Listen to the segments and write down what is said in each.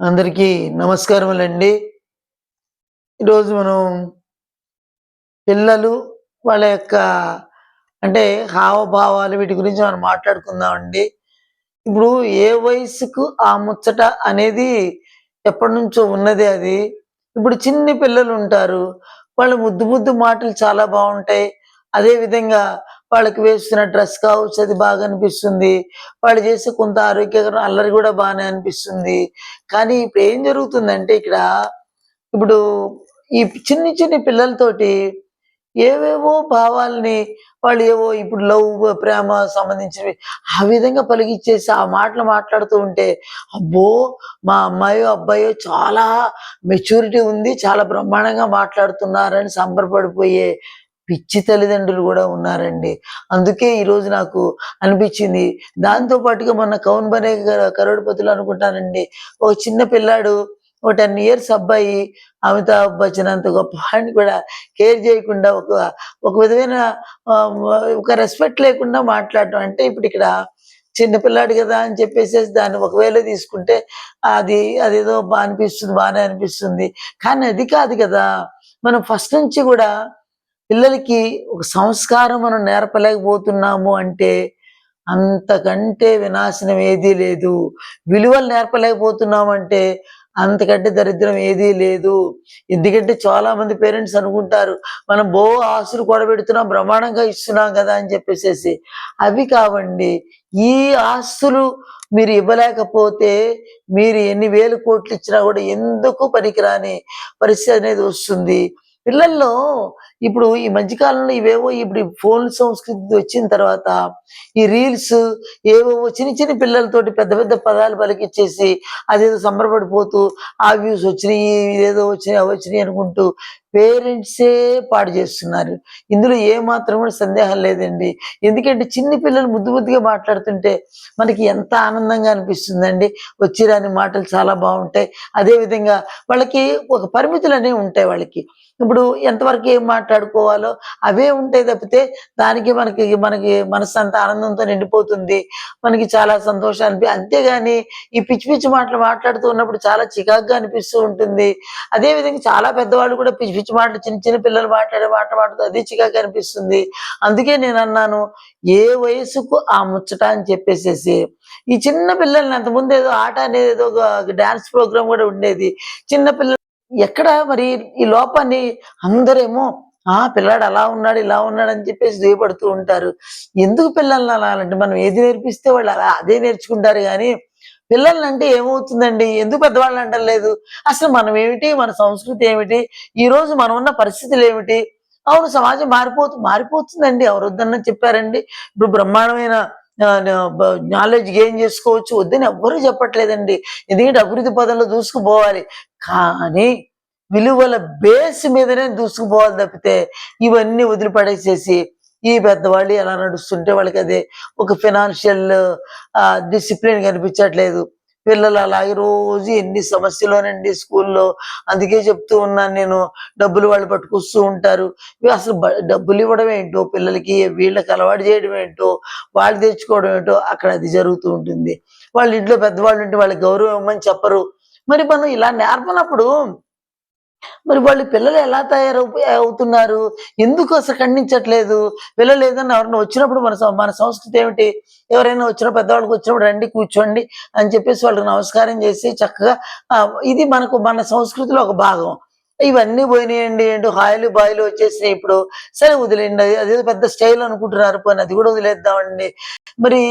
అందరికీ నమస్కారములండి. ఈరోజు మనం పిల్లలు వాళ్ళ యొక్క అంటే హావభావాలు వీటి గురించి మనం మాట్లాడుకుందామండి. ఇప్పుడు ఏ వయసుకు ఆ ముచ్చట అనేది ఎప్పటి నుంచో ఉన్నదే అది. ఇప్పుడు చిన్ని పిల్లలు ఉంటారు. వాళ్ళ ముద్దు ముద్దు మాటలు చాలా బాగుంటాయి. అదే విధంగా వాళ్ళకి వేస్తున్న డ్రెస్ కావచ్చు అది బాగా అనిపిస్తుంది. వాళ్ళు చేసే కొంత ఆరోగ్యకరం అల్లరి కూడా బాగానే అనిపిస్తుంది. కానీ ఇప్పుడు ఏం జరుగుతుందంటే ఇక్కడ ఇప్పుడు ఈ చిన్ని చిన్ని పిల్లలతోటి ఏవేవో భావాల్ని వాళ్ళు ఏవో ఇప్పుడు లవ్ ప్రేమ సంబంధించినవి ఆ విధంగా పలిగించేసి ఆ మాటలు మాట్లాడుతూ ఉంటే అబ్బో మా అమ్మాయో అబ్బాయో చాలా మెచ్యూరిటీ ఉంది చాలా బ్రహ్మాండంగా మాట్లాడుతున్నారని సంబరపడిపోయే పిచ్చి తల్లిదండ్రులు కూడా ఉన్నారండి. అందుకే ఈరోజు నాకు అనిపించింది. దాంతో పాటుగా మొన్న కౌన్ బనే కరోడ్పతులు అనుకుంటానండి. ఒక చిన్న పిల్లాడు ఒక టెన్ ఇయర్స్ అబ్బాయి అమితాబ్ బచ్చన్ అంత గొప్ప వాడిని కూడా కేర్ చేయకుండా ఒక ఒక విధమైన ఒక రెస్పెక్ట్ లేకుండా మాట్లాడటం. అంటే ఇప్పుడు ఇక్కడ చిన్న పిల్లాడు కదా అని చెప్పేసి దాన్ని ఒకవేళ తీసుకుంటే అది అదేదో బా అనిపిస్తుంది బాగానే అనిపిస్తుంది. కానీ అది కాదు కదా. మనం ఫస్ట్ నుంచి కూడా పిల్లలకి ఒక సంస్కారం మనం నేర్పలేకపోతున్నాము అంటే అంతకంటే వినాశనం ఏదీ లేదు. విలువలు నేర్పలేకపోతున్నాం అంటే అంతకంటే దరిద్రం ఏదీ లేదు. ఎందుకంటే చాలా మంది పేరెంట్స్ అనుకుంటారు మనం బో ఆస్తులు కూడబెడుతున్నాం బ్రహ్మాండంగా ఇస్తున్నాం కదా అని చెప్పేసేసి. అవి కావండి. ఈ ఆస్తులు మీరు ఇవ్వలేకపోతే మీరు ఎన్ని వేలు కోట్లు ఇచ్చినా కూడా ఎందుకు పనికిరాని పరిస్థితి అనేది వస్తుంది. పిల్లల్లో ఇప్పుడు ఈ మధ్యకాలంలో ఇవేవో ఇప్పుడు ఫోన్ సంస్కృతి వచ్చిన తర్వాత ఈ రీల్స్ ఏవో చిన్న చిన్న పిల్లలతోటి పెద్ద పెద్ద పదాలు పలికిచ్చేసి అదేదో సంబరపడిపోతూ ఆ వ్యూస్ వచ్చినాయి ఏదో వచ్చినాయి అవి వచ్చినాయి అనుకుంటూ పేరెంట్సే పాడు చేస్తున్నారు. ఇందులో ఏ మాత్రం కూడా సందేహం లేదండి. ఎందుకంటే చిన్న పిల్లలు ముద్దు ముద్దుగా మాట్లాడుతుంటే మనకి ఎంత ఆనందంగా అనిపిస్తుందండి. వచ్చిరాని మాటలు చాలా బాగుంటాయి. అదే విధంగా వాళ్ళకి ఒక పరిమితులు అనేవి ఉంటాయి వాళ్ళకి. ఇప్పుడు ఎంతవరకు ఏం మాట్లాడుకోవాలో అవే ఉంటాయి తప్పితే దానికి మనకి మనకి మనసు అంత ఆనందంతో నిండిపోతుంది. మనకి చాలా సంతోషం అనిపి అంతేగాని ఈ పిచ్చి పిచ్చి మాటలు మాట్లాడుతూ ఉన్నప్పుడు చాలా చికాగ్గా అనిపిస్తూ ఉంటుంది. అదే విధంగా చాలా పెద్దవాళ్ళు కూడా పిచ్చి పిచ్చి మాటలు చిన్న చిన్న పిల్లలు మాట్లాడే మాట మాట్లాడుతూ అదే చికాగ్గా అనిపిస్తుంది. అందుకే నేను అన్నాను ఏ వయసుకు ఆ ముచ్చట? అని చెప్పేసేసి. ఈ చిన్న పిల్లల్ని అంతకుముందు ఏదో ఆట అనేది ఏదో ఒక డాన్స్ ప్రోగ్రామ్ కూడా ఉండేది. చిన్న పిల్లలు ఎక్కడ మరి ఈ లోపాన్ని అందరేమో ఆ పిల్లాడు అలా ఉన్నాడు ఇలా ఉన్నాడు అని చెప్పేసి దిగబడుతూ ఉంటారు. ఎందుకు పిల్లల్ని అలా అంటే మనం ఏది నేర్పిస్తే వాళ్ళు అలా అదే నేర్చుకుంటారు కానీ పిల్లల్ని అంటే ఏమవుతుందండి? ఎందుకు పెద్దవాళ్ళు అంటలేదు అసలు మనం ఏమిటి? మన సంస్కృతి ఏమిటి? ఈ రోజు మనం ఉన్న పరిస్థితులు ఏమిటి? అవును సమాజం మారిపోతు మారిపోతుందండి. ఎవరు వద్దన్న చెప్పారండి. ఇప్పుడు బ్రహ్మాండమైన నాలెడ్జ్ గెయిన్ చేసుకోవచ్చు. వద్దని ఎవ్వరూ చెప్పట్లేదండి. ఎందుకంటే అభివృద్ధి పదంలో దూసుకుపోవాలి. కానీ విలువల బేస్ మీదనే దూసుకుపోవాలి తప్పితే ఇవన్నీ వదిలిపడేసేసి ఈ పెద్దవాళ్ళు ఎలా నడుస్తుంటే వాళ్ళకి అదే ఒక ఫినాన్షియల్ డిసిప్లిన్ కనిపించట్లేదు. పిల్లలు అలాగే రోజు ఎన్ని సమస్యలోనండి స్కూల్లో. అందుకే చెప్తూ ఉన్నాను నేను డబ్బులు వాళ్ళు పట్టుకొస్తూ ఉంటారు. అసలు డబ్బులు ఇవ్వడం ఏంటో పిల్లలకి వీళ్ళకి అలవాటు చేయడం ఏంటో వాళ్ళు తెచ్చుకోవడం ఏంటో అక్కడ అది జరుగుతూ ఉంటుంది. వాళ్ళ ఇంట్లో పెద్దవాళ్ళు ఉంటే వాళ్ళకి గౌరవం ఇవ్వమని చెప్పరు. మరి మనం ఇలా నేర్పనప్పుడు మరి వాళ్ళు పిల్లలు ఎలా తయారవు అవుతున్నారు? ఎందుకు అసలు ఖండించట్లేదు? పిల్లలు ఏదన్నా ఎవరైనా వచ్చినప్పుడు మన మన సంస్కృతి ఏమిటి? ఎవరైనా వచ్చిన పెద్దవాళ్ళకి వచ్చినప్పుడు రండి కూర్చోండి అని చెప్పేసి వాళ్ళకి నమస్కారం చేసి చక్కగా ఇది మనకు మన సంస్కృతిలో ఒక భాగం. ఇవన్నీ పోయినాయండి. ఏంటో హాయిలు బాయిలు వచ్చేసినాయి ఇప్పుడు. సరే వదిలేండి అది అదేదో పెద్ద స్టైల్ అనుకుంటున్నారు. పోనీ అది కూడా వదిలేద్దామండి. మరి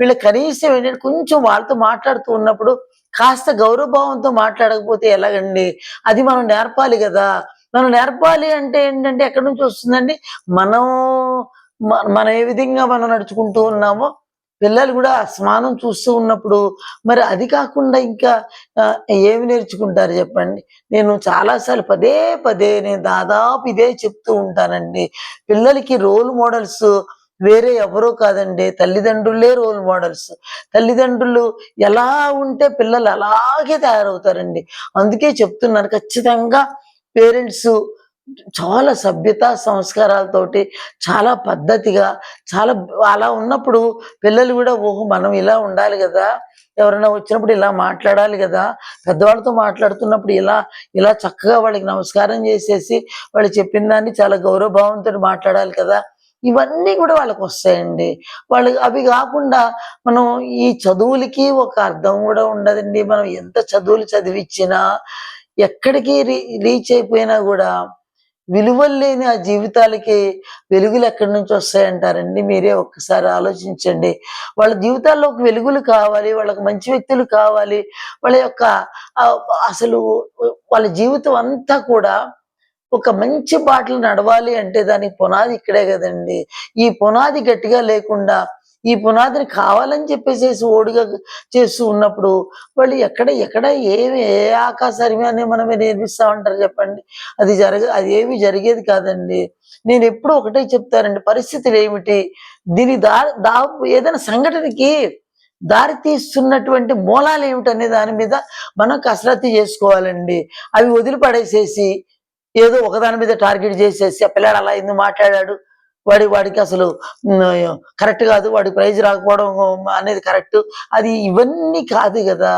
వీళ్ళ కనీసం ఏంటంటే కొంచెం వాళ్ళతో మాట్లాడుతూ ఉన్నప్పుడు కాస్త గౌరవభావంతో మాట్లాడకపోతే ఎలాగండి? అది మనం నేర్పాలి కదా. మనం నేర్పాలి అంటే ఏంటంటే ఎక్కడి నుంచి వస్తుందండి? మనం మనం ఏ విధంగా మనం నడుచుకుంటూ ఉన్నామో పిల్లలు కూడా అసమానం చూస్తూ ఉన్నప్పుడు మరి అది కాకుండా ఇంకా ఏమి నేర్చుకుంటారు చెప్పండి? నేను చాలాసార్లు పదే పదే నేను దాదాపు ఇదే చెప్తూ ఉంటానండి. పిల్లలకి రోల్ మోడల్స్ వేరే ఎవరో కాదండి. తల్లిదండ్రులే రోల్ మోడల్స్ తల్లిదండ్రులు ఎలా ఉంటే పిల్లలు అలాగే తయారవుతారండి. అందుకే చెప్తున్నాను ఖచ్చితంగా పేరెంట్స్ చాలా సభ్యత సంస్కారాలతోటి చాలా పద్ధతిగా చాలా అలా ఉన్నప్పుడు పిల్లలు కూడా ఓహో మనం ఇలా ఉండాలి కదా. ఎవరైనా వచ్చినప్పుడు ఇలా మాట్లాడాలి కదా. పెద్దవాళ్ళతో మాట్లాడుతున్నప్పుడు ఇలా ఇలా చక్కగా వాళ్ళకి నమస్కారం చేసేసి వాళ్ళు చెప్పిన దాన్ని చాలా గౌరవభావంతో మాట్లాడాలి కదా. ఇవన్నీ కూడా వాళ్ళకి వస్తాయండి వాళ్ళు అవి కాకుండా మనం ఈ చదువులకి ఒక అర్థం కూడా ఉండదండి. మనం ఎంత చదువులు చదివిచ్చినా ఎక్కడికి రీ రీచ్ అయిపోయినా కూడా విలువలు లేని ఆ జీవితాలకి వెలుగులు ఎక్కడి నుంచి వస్తాయంటారండి? మీరే ఒక్కసారి ఆలోచించండి. వాళ్ళ జీవితాల్లోకి వెలుగులు కావాలి వాళ్ళకి మంచి వ్యక్తులు కావాలి వాళ్ళ యొక్క అసలు వాళ్ళ జీవితం అంతా కూడా ఒక మంచి బాటలు నడవాలి అంటే దానికి పునాది ఇక్కడే కదండి. ఈ పునాది గట్టిగా లేకుండా ఈ పునాదిని కావాలని చెప్పేసేసి ఓడిగా చేస్తూ ఉన్నప్పుడు వాళ్ళు ఎక్కడ ఎక్కడ ఏమి ఏ ఆకాశాన్ని మనమే నేర్పిస్తా ఉంటారు చెప్పండి. అది జరగ అది ఏమి జరిగేది కాదండి. నేను ఎప్పుడు ఒకటే చెప్తానండి పరిస్థితులు ఏమిటి? దీని దా దా ఏదైనా సంఘటనకి దారి తీస్తున్నటువంటి మూలాలు ఏమిటనే దాని మీద మనం కసరత్తు చేసుకోవాలండి. అవి వదిలిపడేసేసి ఏదో ఒకదాని మీద టార్గెట్ చేసేసి ఆ పిల్లాడు అలా ఎందుకు మాట్లాడాడు? వాడి వాడికి అసలు కరెక్ట్ కాదు వాడి ప్రైజ్ రాకపోవడం అనేది కరెక్ట్. అది ఇవన్నీ కాదు కదా.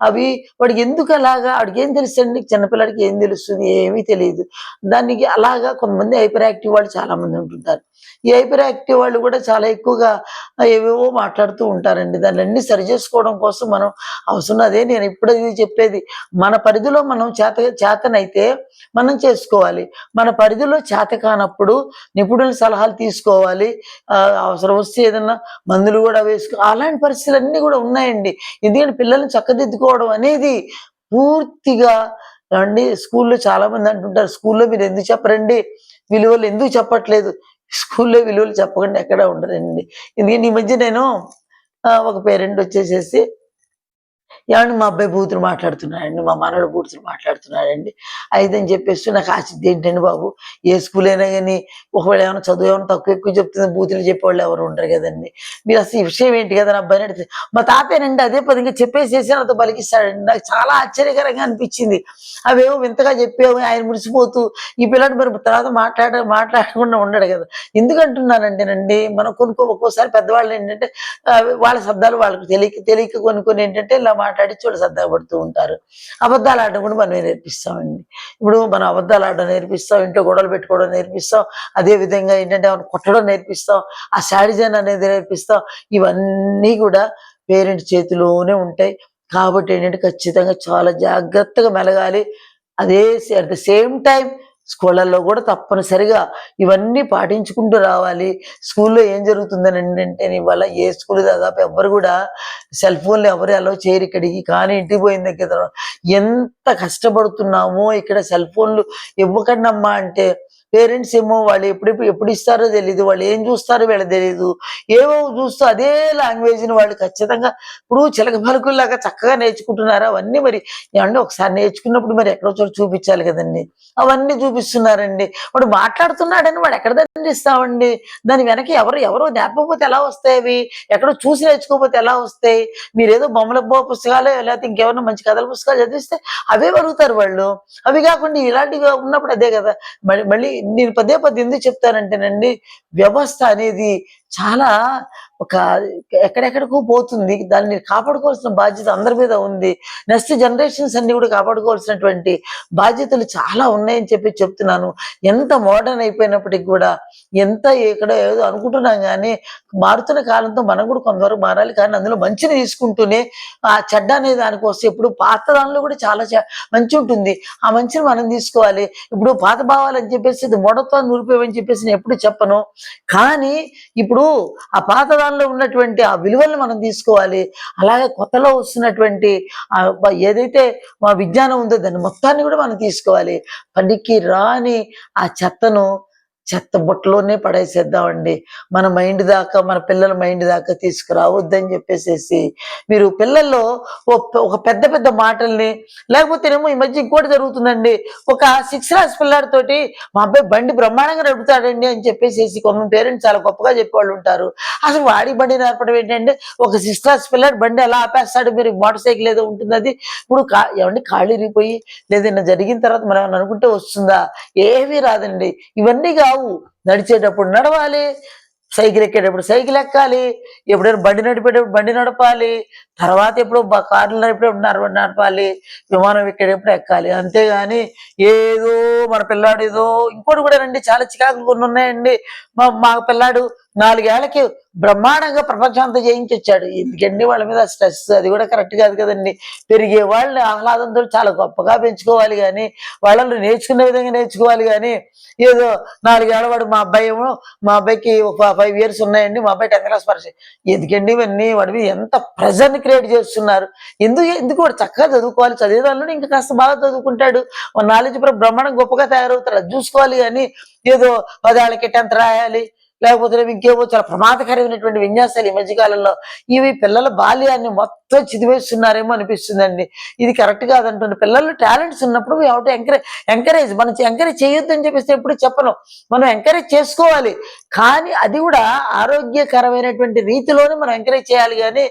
అవి వాడికి ఎందుకు అలాగా? వాడికి ఏం తెలుస్తుంది చిన్నపిల్లాడికి ఏం తెలుస్తుంది? ఏమీ తెలియదు. దానికి అలాగా కొంతమంది హైపర్ యాక్టివ్ వాళ్ళు చాలా మంది ఉంటుంటారు. ఈ హైపర్ యాక్టివ్ వాళ్ళు కూడా చాలా ఎక్కువగా ఏవేవో మాట్లాడుతూ ఉంటారండి. దాన్ని అన్ని సరి చేసుకోవడం కోసం మనం అవసరం. అదే నేను ఇప్పుడు ఇది చెప్పేది. మన పరిధిలో మనం చేత చేతనైతే మనం చేసుకోవాలి. మన పరిధిలో చేత కానప్పుడు నిపుణుల సలహాలు తీసుకోవాలి. ఆ, అవసరం వస్తే ఏదన్నా మందులు కూడా వేసుకో అలాంటి పరిస్థితులు అన్నీ కూడా ఉన్నాయండి. ఎందుకంటే పిల్లల్ని చక్కదిద్దుకోవడం అనేది పూర్తిగా అండి స్కూల్లో చాలా మంది అంటుంటారు స్కూల్లో మీరు ఎందుకు చెప్పరండి? విలువలు ఎందుకు చెప్పట్లేదు? స్కూల్లో విలువలు చెప్పకుండా ఎక్కడ ఉండరండి ఎందుకంటే ఈ మధ్య నేను ఆ, ఒక పేరెంట్ వచ్చేసేసి ఏమండి మా అబ్బాయి బూతులు మాట్లాడుతున్నాడండి మా మనవడు బూతులు మాట్లాడుతున్నాడండి. అయితే అని చెప్పేసి నాకు ఆశిద్ది ఏంటండి బాబు? ఏ స్కూల్ అయినా కానీ ఒకవేళ ఏమైనా చదువు ఏమైనా తక్కువ ఎక్కువ చెప్తుంది బూతులు చెప్పేవాళ్ళు ఎవరు ఉండరు కదండి. మీరు అసలు ఈ విషయం ఏంటి కదా నా అబ్బాయిని అడిగితే మా తాతేనండి అదే పదిగా చెప్పేసేసి నాతో పలికిస్తాడండి. నాకు చాలా ఆశ్చర్యకరంగా అనిపించింది. అవేమో వింతగా చెప్పేవి ఆయన మురిసిపోతూ ఈ పిల్లాడు మరి తర్వాత మాట్లాడ మాట్లాడకుండా ఉండడు కదా. ఎందుకంటున్నానంటేనండి మనం కొనుక్కో ఒక్కోసారి పెద్దవాళ్ళు ఏంటంటే వాళ్ళ శబ్దాలు వాళ్ళకి తెలియక తెలియక కొన్ని కొన్ని ఏంటంటే ఇలా మాట్లాడ మాట్లాడించి వాళ్ళు సరదాగా పడుతూ ఉంటారు. అబద్ధాలు ఆడడం కూడా మనమే నేర్పిస్తామండి. ఇప్పుడు మనం అబద్ధాలు ఆడడం నేర్పిస్తాం ఇంట్లో గొడవలు పెట్టుకోవడం నేర్పిస్తాం అదేవిధంగా ఏంటంటే మనం కొట్టడం నేర్పిస్తాం ఆ శాడిజన్ అనేది నేర్పిస్తాం. ఇవన్నీ కూడా పేరెంట్ చేతిలోనే ఉంటాయి. కాబట్టి ఏంటంటే ఖచ్చితంగా చాలా జాగ్రత్తగా మెలగాలి. అదే అట్ ద సేమ్ టైం స్కూళ్ళల్లో కూడా తప్పనిసరిగా ఇవన్నీ పాటించుకుంటూ రావాలి. స్కూల్లో ఏం జరుగుతుందని అంటే ఇవాళ ఏ స్కూల్ దాదాపు ఎవ్వరు కూడా సెల్ ఫోన్లు ఎవరు అలో చేయరు ఇక్కడికి. కానీ ఇంటికి పోయిన దగ్గర ఎంత కష్టపడుతున్నామో ఇక్కడ సెల్ ఫోన్లు ఇవ్వకండి అమ్మా అంటే పేరెంట్స్ ఏమో వాళ్ళు ఎప్పుడు ఎప్పుడు ఇస్తారో తెలియదు వాళ్ళు ఏం చూస్తారో వీళ్ళకి తెలియదు ఏవో చూస్తూ అదే లాంగ్వేజ్ని వాళ్ళు ఖచ్చితంగా ఇప్పుడు చిలక పలుకుల్లాగా చక్కగా నేర్చుకుంటున్నారు? అవన్నీ మరి ఏమంటే ఒకసారి నేర్చుకున్నప్పుడు మరి ఎక్కడో చోట చూపించాలి కదండి. అవన్నీ చూపి చూపిస్తున్నారండి. వాడు మాట్లాడుతున్నాడని వాడు ఎక్కడ దండిస్తామండి? దాని వెనక ఎవరు ఎవరు నేర్పకపోతే ఎలా వస్తాయి అవి? ఎక్కడో చూసి నేర్చుకోకపోతే ఎలా వస్తాయి? మీరేదో బొమ్మల బో పుస్తకాలు లేకపోతే ఇంకేమైనా మంచి కథల పుస్తకాలు చదివిస్తే అవే అడుగుతారు వాళ్ళు. అవి కాకుండా ఇలాంటివి ఉన్నప్పుడు అదే కదా. మళ్ళీ మళ్ళీ నేను పదే పది ఎందుకు చెప్తానంటేనండి వ్యవస్థ అనేది చాలా ఒక ఎక్కడెక్కడికో పోతుంది. దాన్ని కాపాడుకోవాల్సిన బాధ్యత అందరి మీద ఉంది. నెక్స్ట్ జనరేషన్స్ అన్ని కూడా కాపాడుకోవాల్సినటువంటి బాధ్యతలు చాలా ఉన్నాయని చెప్పి చెప్తున్నాను. ఎంత మోడర్న్ అయిపోయినప్పటికి కూడా ఎంత ఇక్కడ ఏదో అనుకుంటున్నాం కానీ మారుతున్న కాలంతో మనం కూడా కొంతవరకు మారాలి. కానీ అందులో మంచిని తీసుకుంటూనే ఆ చెడ్డ అనే దానికి వస్తే ఇప్పుడు పాత దానిలో కూడా చాలా మంచి ఉంటుంది. ఆ మంచిని మనం తీసుకోవాలి. ఇప్పుడు పాత భావాలు అని చెప్పేసి ఇది మొడతో నిలిపేవని చెప్పేసి నేను ఎప్పుడు చెప్పను. కానీ ఇప్పుడు ఆ పాత దానిలో ఉన్నటువంటి ఆ విలువల్ని మనం తీసుకోవాలి. అలాగే కొత్తలో వస్తున్నటువంటి ఆ ఏదైతే మా విజ్ఞానం ఉందో దాన్ని మొత్తాన్ని కూడా మనం తీసుకోవాలి. పనికి రాని ఆ చెత్తను చెత్త బుట్టలోనే పడేసేద్దామండి. మన మైండ్ దాకా మన పిల్లల మైండ్ దాకా తీసుకురావద్దని చెప్పేసేసి మీరు పిల్లల్లో ఒక పెద్ద పెద్ద మాటల్ని లేకపోతేనేమో ఈ మధ్య ఇంకోటి జరుగుతుందండి. ఒక సిక్స్ క్లాస్ పిల్లాడితోటి మా అబ్బాయి బండి బ్రహ్మాండంగా నడుపుతాడండి అని చెప్పేసి కొన్ని పేరెంట్స్ చాలా గొప్పగా చెప్పేవాళ్ళు ఉంటారు. అసలు వాడి బండి నేర్పడం ఏంటంటే ఒక సిక్స్ క్లాస్ పిల్లాడు బండి ఎలా ఆపేస్తాడు? మీరు మోటార్ సైకిల్ ఏదో ఉంటుంది అది ఇప్పుడు కా ఏమండి కాళ్ళు ఇరిగిపోయి లేదన్నా జరిగిన తర్వాత మనం అనుకుంటే వస్తుందా? ఏమీ రాదండి. ఇవన్నీ కావు నడిచేటప్పుడు నడవాలి. సైకిల్ ఎక్కేటప్పుడు సైకిల్ ఎక్కాలి. ఎప్పుడైనా బండి నడిపేటప్పుడు బండి నడపాలి. తర్వాత ఎప్పుడు కార్లు నడిపేటప్పుడు నడపాలి. విమానం ఎక్కేటప్పుడు ఎక్కాలి. అంతేగాని ఏదో మన పిల్లాడు ఏదో ఇంకోటి కూడా రండి. చాలా చికాకులు కొన్ని ఉన్నాయండి. మా మా పిల్లాడు నాలుగేళ్ళకి బ్రహ్మాండంగా ప్రపంచం అంతా జయించి వచ్చాడు ఎందుకండి వాళ్ళ మీద స్ట్రెస్? అది కూడా కరెక్ట్ కాదు కదండి. పెరిగే వాళ్ళని ఆహ్లాదంతో చాలా గొప్పగా పెంచుకోవాలి కానీ వాళ్ళని నేర్చుకునే విధంగా నేర్చుకోవాలి కానీ ఏదో నాలుగేళ్ళ వాడు మా అబ్బాయి ఏమో మా అబ్బాయికి ఒక ఫైవ్ ఇయర్స్ ఉన్నాయండి మా అబ్బాయి టెన్త్ క్లాస్ పరిచయం ఎందుకండి ఇవన్నీ? వాడి మీద ఎంత ప్రెజర్ని క్రియేట్ చేస్తున్నారు. ఎందుకు ఎందుకు వాడు చక్కగా చదువుకోవాలి? చదివే దానిలో ఇంకా కాస్త బాగా చదువుకుంటాడు. నాలెడ్జ్ బ్రహ్మాండం గొప్పగా తయారవుతాడు. చూసుకోవాలి కానీ ఏదో పదేళ్ళకి టెన్త్ రాయాలి. లేకపోతే ఇంకేమో చాలా ప్రమాదకరమైనటువంటి విన్యాసాలు ఈ మధ్యకాలంలో ఇవి పిల్లల బాల్యాన్ని మొత్తం చిదివేస్తున్నారేమో అనిపిస్తుందండి. ఇది కరెక్ట్ కాదంటుంది పిల్లలు టాలెంట్స్ ఉన్నప్పుడు ఎవరు ఎంకరేజ్ ఎంకరేజ్ మనం ఎంకరేజ్ చేయొద్దు అని చెప్పేసి ఎప్పుడు చెప్పను. మనం ఎంకరేజ్ చేసుకోవాలి. కానీ అది కూడా ఆరోగ్యకరమైనటువంటి రీతిలోనే మనం ఎంకరేజ్ చేయాలి కానీ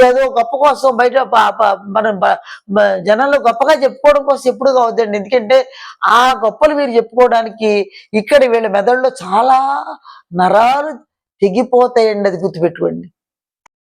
ఏదో గొప్ప కోసం బయట మనం జనంలో గొప్పగా చెప్పుకోవడం కోసం ఎప్పుడు కావద్దండి. ఎందుకంటే ఆ గొప్పలు మీరు చెప్పుకోవడానికి ఇక్కడ వీళ్ళ మెదడులో చాలా నరాలు తెగిపోతాయండి అది గుర్తుపెట్టుకోండి.